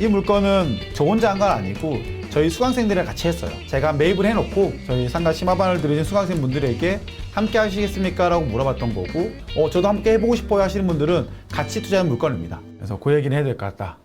이 물건은 저 혼자 한 건 아니고 저희 수강생들이랑 같이 했어요. 제가 매입을 해놓고 저희 상가 심화반을 들으신 수강생 분들에게 함께 하시겠습니까? 라고 물어봤던 거고 어, 저도 함께 해보고 싶어요 하시는 분들은 같이 투자하는 물건입니다. 그래서 그 얘기는 해야 될 것 같다.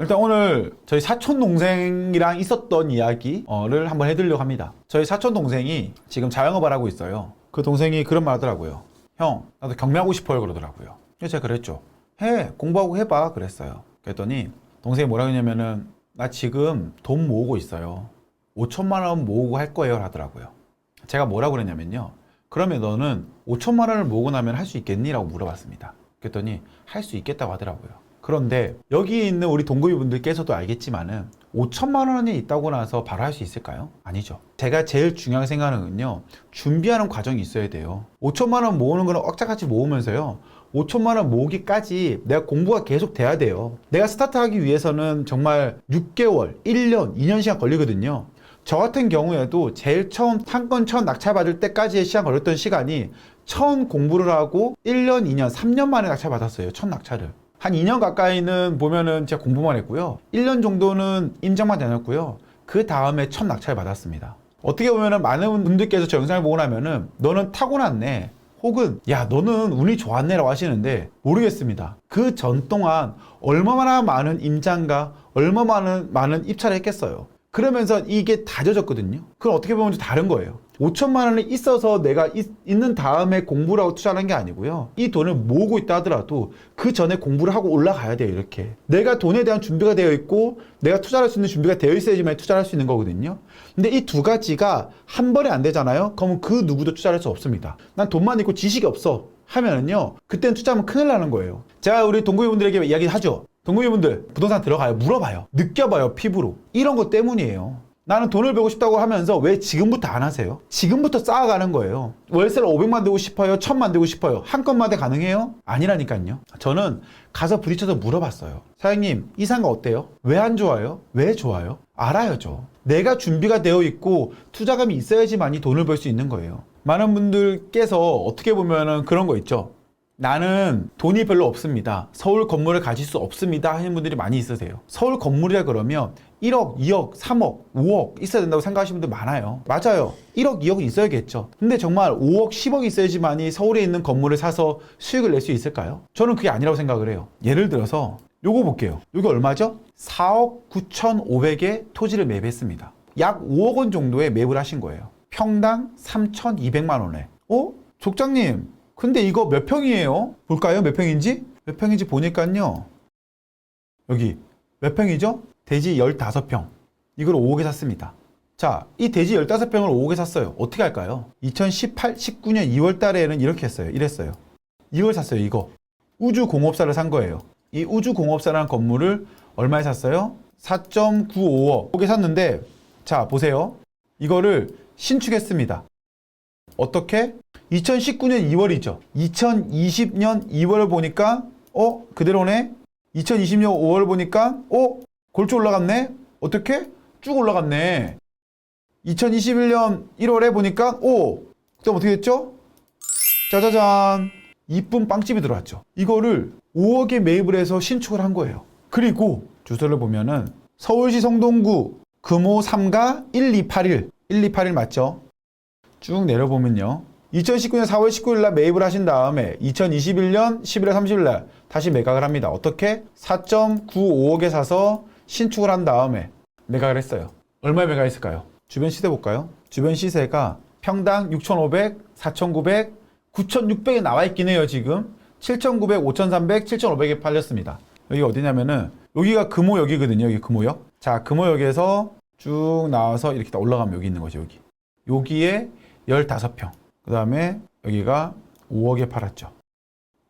일단 오늘 저희 사촌 동생이랑 있었던 이야기를 한번 해드리려고 합니다. 저희 사촌 동생이 지금 자영업을 하고 있어요. 그 동생이 그런 말 하더라고요. 형, 나도 경매하고 싶어요 그러더라고요. 그래서 제가 그랬죠. 해, 공부하고 해봐 그랬어요. 그랬더니 동생이 뭐라 그러냐면은 나 지금 돈 모으고 있어요. 5천만 원 모으고 할 거예요 하더라고요. 제가 뭐라고 그랬냐면요. 그러면 너는 5천만 원을 모으고 나면 할 수 있겠니? 라고 물어봤습니다. 그랬더니 할 수 있겠다고 하더라고요. 그런데 여기 있는 우리 동급이 분들께서도 알겠지만은 5천만 원이 있다고 나서 바로 할 수 있을까요? 아니죠. 제가 제일 중요하게 생각하는 건요. 준비하는 과정이 있어야 돼요. 5천만 원 모으는 거는 억자같이 모으면서요. 5천만 원 모으기까지 내가 공부가 계속 돼야 돼요. 내가 스타트하기 위해서는 정말 6개월, 1년, 2년 시간 걸리거든요. 저 같은 경우에도 제일 처음 한건 처음 낙찰 받을 때까지의 시간 걸렸던 시간이 처음 공부를 하고 1년, 2년, 3년 만에 낙찰 받았어요. 첫 낙찰을. 한 2년 가까이는 보면은 제가 공부만 했고요. 1년 정도는 임장만 다녔고요. 그 다음에 첫 낙찰 받았습니다. 어떻게 보면은 많은 분들께서 저 영상을 보고 나면은 너는 타고났네. 혹은 야 너는 운이 좋았네라고 하시는데 모르겠습니다. 그 전 동안 얼마나 많은 임장과 얼마나 많은, 입찰을 했겠어요. 그러면서 이게 다져졌거든요. 그건 어떻게 보면 좀 다른 거예요. 5천만 원이 있어서 내가 있, 는 다음에 공부를 하고 투자하는 게 아니고요. 이 돈을 모으고 있다 하더라도 그 전에 공부를 하고 올라가야 돼요. 이렇게. 내가 돈에 대한 준비가 되어 있고 내가 투자할 수 있는 준비가 되어 있어야지만 투자할 수 있는 거거든요. 근데 이 두 가지가 한 번에 안 되잖아요. 그러면 그 누구도 투자할 수 없습니다. 난 돈만 있고 지식이 없어. 하면은요. 그때는 투자하면 큰일 나는 거예요. 제가 우리 동구이분들에게 이야기하죠. 동구이분들 부동산 들어가요. 물어봐요. 느껴봐요. 피부로. 이런 것 때문이에요. 나는 돈을 벌고 싶다고 하면서 왜 지금부터 안 하세요? 지금부터 쌓아가는 거예요. 월세를 500만 들고 싶어요? 1000만 들고 싶어요? 한 건마다 가능해요? 아니라니까요. 저는 가서 부딪혀서 물어봤어요. 사장님, 이 상가 어때요? 왜 안 좋아요? 왜 좋아요? 알아야죠. 내가 준비가 되어 있고 투자감이 있어야지만이 돈을 벌 수 있는 거예요. 많은 분들께서 어떻게 보면은 그런 거 있죠. 나는 돈이 별로 없습니다. 서울 건물을 가질 수 없습니다. 하시는 분들이 많이 있으세요. 서울 건물이라 그러면 1억, 2억, 3억, 5억 있어야 된다고 생각하시는 분들 많아요. 맞아요. 1억, 2억은 있어야겠죠. 근데 정말 5억, 10억 있어야지만이 서울에 있는 건물을 사서 수익을 낼 수 있을까요? 저는 그게 아니라고 생각을 해요. 예를 들어서 요거 볼게요. 요게 얼마죠? 4억 9,500에 토지를 매입했습니다. 약 5억 원 정도에 매입을 하신 거예요. 평당 3,200만 원에. 어? 족장님, 근데 이거 몇 평이에요? 볼까요? 몇 평인지? 몇 평인지 보니까요. 여기 몇 평이죠? 대지 15평. 이걸 5억에 샀습니다. 자, 이 대지 15평을 5억에 샀어요. 어떻게 할까요? 2018, 19년 2월 달에는 이렇게 했어요. 이랬어요. 이걸 샀어요, 이거. 우주공업사를 산 거예요. 이 우주공업사라는 건물을 얼마에 샀어요? 4.95억에 샀는데, 자, 보세요. 이거를 신축했습니다. 어떻게? 2019년 2월이죠. 2020년 2월을 보니까 어 그대로네. 2020년 5월 보니까 어 골조 올라갔네. 어떻게? 쭉 올라갔네. 2021년 1월에 보니까 오 그다음 어떻게 됐죠? 짜자잔 이쁜 빵집이 들어왔죠. 이거를 5억에 매입을 해서 신축을 한 거예요. 그리고 주소를 보면은 서울시 성동구 금호 3가 1281 1281 맞죠? 쭉 내려보면요. 2019년 4월 19일 날 매입을 하신 다음에 2021년 11월 30일 날 다시 매각을 합니다. 어떻게? 4.95억에 사서 신축을 한 다음에 매각을 했어요. 얼마에 매각했을까요? 주변 시세 볼까요? 주변 시세가 평당 6,500, 4,900, 9,600에 나와 있긴 해요, 지금. 7,900, 5,300, 7,500에 팔렸습니다. 여기가 어디냐면은 여기가 금호역이거든요. 여기 금호역. 자, 금호역에서 쭉 나와서 이렇게 딱 올라가면 여기 있는 거죠, 여기. 여기에 15평. 그 다음에 여기가 5억에 팔았죠.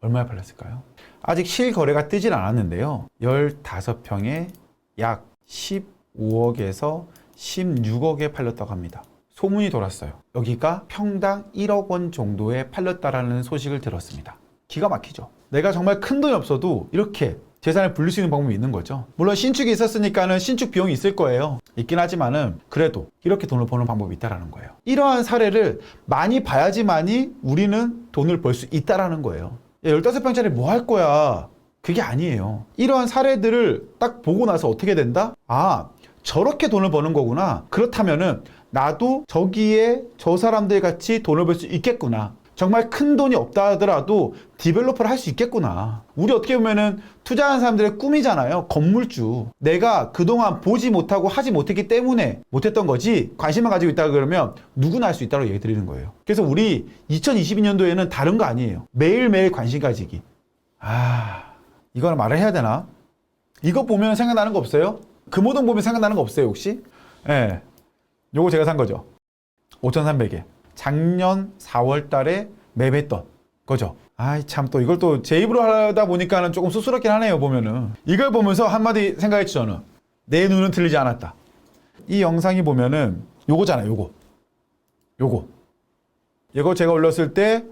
얼마에 팔렸을까요? 아직 실거래가 뜨진 않았는데요. 15평에 약 15억에서 16억에 팔렸다고 합니다. 소문이 돌았어요. 여기가 평당 1억 원 정도에 팔렸다라는 소식을 들었습니다. 기가 막히죠. 내가 정말 큰 돈이 없어도 이렇게 재산을 불릴 수 있는 방법이 있는 거죠. 물론 신축이 있었으니까는 신축 비용이 있을 거예요. 있긴 하지만은 그래도 이렇게 돈을 버는 방법이 있다라는 거예요. 이러한 사례를 많이 봐야지만이 우리는 돈을 벌 수 있다라는 거예요. 야, 15평짜리 뭐 할 거야? 그게 아니에요. 이러한 사례들을 딱 보고 나서 어떻게 된다? 아, 저렇게 돈을 버는 거구나. 그렇다면은 나도 저기에 저 사람들 같이 돈을 벌 수 있겠구나. 정말 큰 돈이 없다 하더라도 디벨로퍼를 할 수 있겠구나. 우리 어떻게 보면은 투자하는 사람들의 꿈이잖아요. 건물주. 내가 그동안 보지 못하고 하지 못했기 때문에 못했던 거지 관심만 가지고 있다 그러면 누구나 할 수 있다고 얘기 드리는 거예요. 그래서 우리 2022년도에는 다른 거 아니에요. 매일매일 관심 가지기. 아, 이거는 말을 해야 되나? 이거 보면 생각나는 거 없어요? 금호동 보면 생각나는 거 없어요, 혹시? 예. 네. 요거 제가 산 거죠. 5,300에. 작년 4월 달에 매매했던 거죠. 아이, 참, 또 이걸 또 제 입으로 하다 보니까는 조금 쑥스럽긴 하네요, 보면은. 이걸 보면서 한마디 생각했죠, 저는. 내 눈은 틀리지 않았다. 이 영상이 보면은 요거잖아요, 요거. 요거. 이거 제가 올렸을 때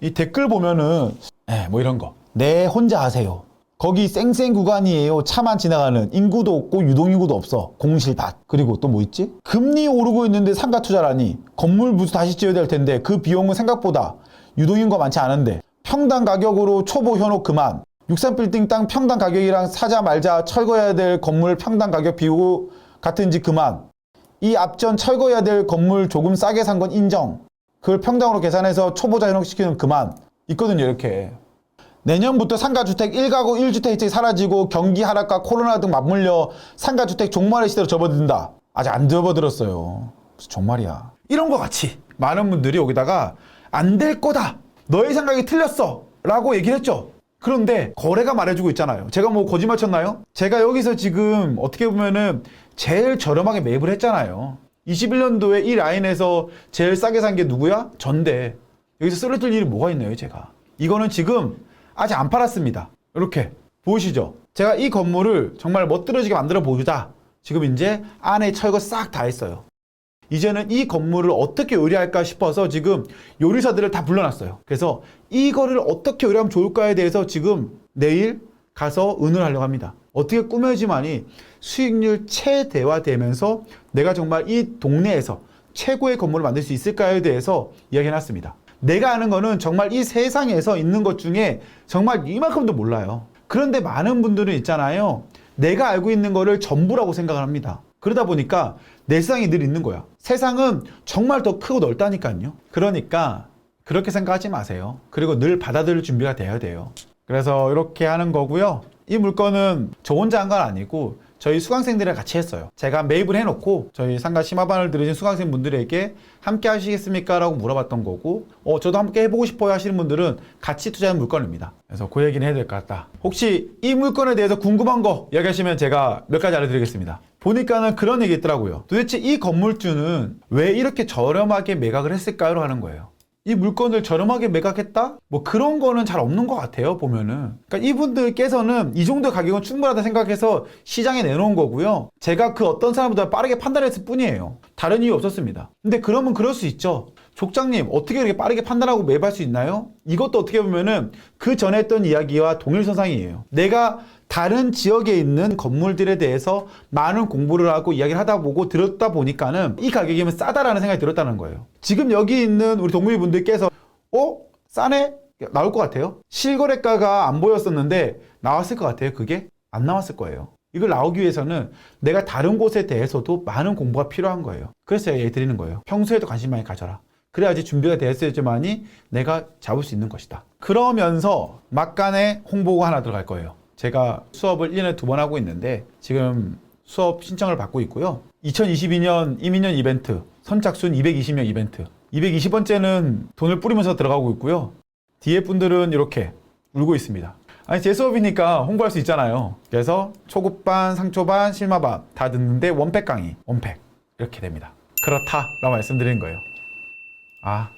이 댓글 보면은, 예, 뭐 이런 거. 네, 혼자 하세요. 거기 쌩쌩 구간이에요. 차만 지나가는 인구도 없고 유동인구도 없어. 공실밭. 그리고 또 뭐 있지? 금리 오르고 있는데 상가 투자라니. 건물 부수 다시 지어야 될 텐데 그 비용은 생각보다 유동인구가 많지 않은데 평당 가격으로 초보 현혹 그만. 63빌딩 땅 평당 가격이랑 사자 말자 철거해야 될 건물 평당 가격 비교 같은지 그만. 이 앞전 철거해야 될 건물 조금 싸게 산 건 인정. 그걸 평당으로 계산해서 초보자 현혹시키는 그만. 있거든요, 이렇게. 내년부터 상가주택 1가구 1주택이 사라지고 경기 하락과 코로나 등 맞물려 상가주택 종말의 시대로 접어든다. 아직 안 접어들었어요. 무슨 종말이야. 이런 거 같이 많은 분들이 여기다가 안 될 거다. 너의 생각이 틀렸어. 라고 얘기를 했죠. 그런데 거래가 말해주고 있잖아요. 제가 뭐 거짓말 쳤나요? 제가 여기서 지금 어떻게 보면은 제일 저렴하게 매입을 했잖아요. 21년도에 이 라인에서 제일 싸게 산 게 누구야? 전데. 여기서 쓰러질 일이 뭐가 있나요, 제가? 이거는 지금 아직 안 팔았습니다. 이렇게 보이시죠? 제가 이 건물을 정말 멋들어지게 만들어 보자. 지금 이제 안에 철거 싹 다 했어요. 이제는 이 건물을 어떻게 요리할까 싶어서 지금 요리사들을 다 불러놨어요. 그래서 이거를 어떻게 요리하면 좋을까에 대해서 지금 내일 가서 의논을 하려고 합니다. 어떻게 꾸며지만이 수익률 최대화되면서 내가 정말 이 동네에서 최고의 건물을 만들 수 있을까에 대해서 이야기해놨습니다. 내가 아는 거는 정말 이 세상에서 있는 것 중에 정말 이만큼도 몰라요. 그런데 많은 분들은 있잖아요. 내가 알고 있는 거를 전부라고 생각을 합니다. 그러다 보니까 내 세상이 늘 있는 거야. 세상은 정말 더 크고 넓다니까요. 그러니까 그렇게 생각하지 마세요. 그리고 늘 받아들일 준비가 돼야 돼요. 그래서 이렇게 하는 거고요. 이 물건은 저 혼자 한 건 아니고 저희 수강생들이랑 같이 했어요. 제가 매입을 해놓고 저희 상가 심화반을 들으신 수강생 분들에게 함께 하시겠습니까? 라고 물어봤던 거고 어, 저도 함께 해보고 싶어요 하시는 분들은 같이 투자한 물건입니다. 그래서 그 얘기는 해야 될 것 같다. 혹시 이 물건에 대해서 궁금한 거 이야기하시면 제가 몇 가지 알려드리겠습니다. 보니까는 그런 얘기 있더라고요. 도대체 이 건물주는 왜 이렇게 저렴하게 매각을 했을까요? 하는 거예요. 이 물건을 저렴하게 매각했다? 뭐 그런 거는 잘 없는 것 같아요, 보면은. 그러니까 이분들께서는 이 정도 가격은 충분하다 생각해서 시장에 내놓은 거고요. 제가 그 어떤 사람보다 빠르게 판단했을 뿐이에요. 다른 이유 없었습니다. 근데 그러면 그럴 수 있죠. 족장님, 어떻게 이렇게 빠르게 판단하고 매입할 수 있나요? 이것도 어떻게 보면은 그 전에 했던 이야기와 동일선상이에요. 내가 다른 지역에 있는 건물들에 대해서 많은 공부를 하고 이야기를 하다 보고 들었다 보니까는 이 가격이면 싸다라는 생각이 들었다는 거예요. 지금 여기 있는 우리 동물분들께서 어? 싸네? 나올 것 같아요. 실거래가가 안 보였었는데 나왔을 것 같아요. 그게 안 나왔을 거예요. 이걸 나오기 위해서는 내가 다른 곳에 대해서도 많은 공부가 필요한 거예요. 그래서 얘기 드리는 거예요. 평소에도 관심 많이 가져라. 그래야지 준비가 됐어야지만이 내가 잡을 수 있는 것이다. 그러면서 막간에 홍보가 하나 들어갈 거예요. 제가 수업을 1년에 두 번 하고 있는데 지금 수업 신청을 받고 있고요. 2022년 이민년 이벤트 선착순 220명 이벤트 220번째는 돈을 뿌리면서 들어가고 있고요. 뒤에 분들은 이렇게 울고 있습니다. 아니 제 수업이니까 홍보할 수 있잖아요. 그래서 초급반, 상초반, 실마반 다 듣는데 원팩 강의, 원팩 이렇게 됩니다. 그렇다라고 말씀드린 거예요. 아